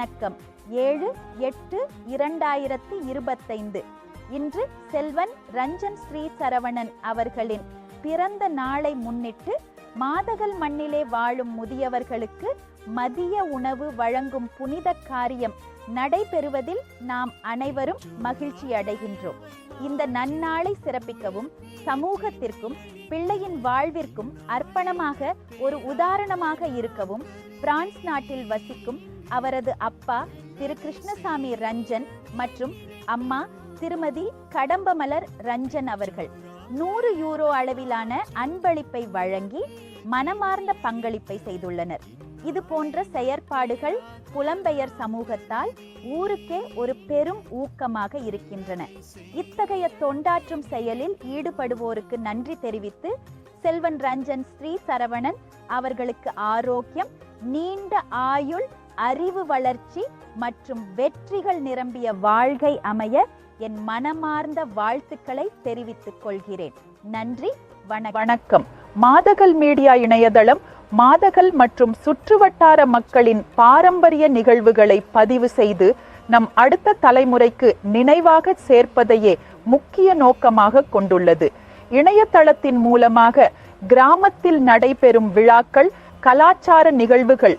வணக்கம். ஏழு எட்டு இரண்டாயிரத்தி இருபத்தைந்து. இன்று செல்வன் ரஞ்சன் ஸ்ரீ சரவணன் அவர்களின் பிறந்த நாளை முன்னிட்டு மாதகல் மண்ணிலே வாழும் முதியவர்களுக்கு மதிய உணவு வழங்கும் புனித காரியம் நடைபெறுவதில் நாம் அனைவரும் மகிழ்ச்சி அடைகின்றோம். இந்த நன்னாளை சிறப்பிக்கவும் சமூகத்திற்கும் பிள்ளையின் வாழ்விற்கும் அர்ப்பணமாக ஒரு உதாரணமாக இருக்கவும் பிரான்ஸ் நாட்டில் வசிக்கும் அவரது அப்பா திரு கிருஷ்ணசாமி ரஞ்சன் மற்றும் அம்மா திருமதி கடம்பமலர் ரஞ்சன் அவர்கள். நூறு யூரோ அளவிலான அன்பளிப்பை வழங்கி மனமார்ந்த பங்களிப்பை செய்துள்ளனர். இது போன்ற செயற்பாடுகள் புலம்பெயர் சமூகத்தால் ஊருக்கே ஒரு பெரும் ஊக்கமாக இருக்கின்றன. இத்தகைய தொண்டாற்றும் செயலில் ஈடுபடுவோருக்கு நன்றி தெரிவித்து செல்வன் ரஞ்சன் ஸ்ரீ சரவணன் அவர்களுக்கு ஆரோக்கியம் நீண்ட ஆயுள் அறிவு வளர்ச்சி மற்றும் வெற்றிகள் நிரம்பிய வாழ்க்கை அமைய என் மனமார்ந்த வாழ்த்துக்களை தெரிவித்துக் கொள்கிறேன். நன்றி வணக்கம். வணக்கம். மாதகல் மீடியா இணையதளம் மாதகல் மற்றும் சுற்றுவட்டார மக்களின் பாரம்பரிய நிகழ்வுகளை பதிவு செய்து நம் அடுத்த தலைமுறைக்கு நினைவாக சேர்ப்பதையே முக்கிய நோக்கமாக கொண்டுள்ளது. இணையதளத்தின் மூலமாக கிராமத்தில் நடைபெறும் விழாக்கள் கலாச்சார நிகழ்வுகள்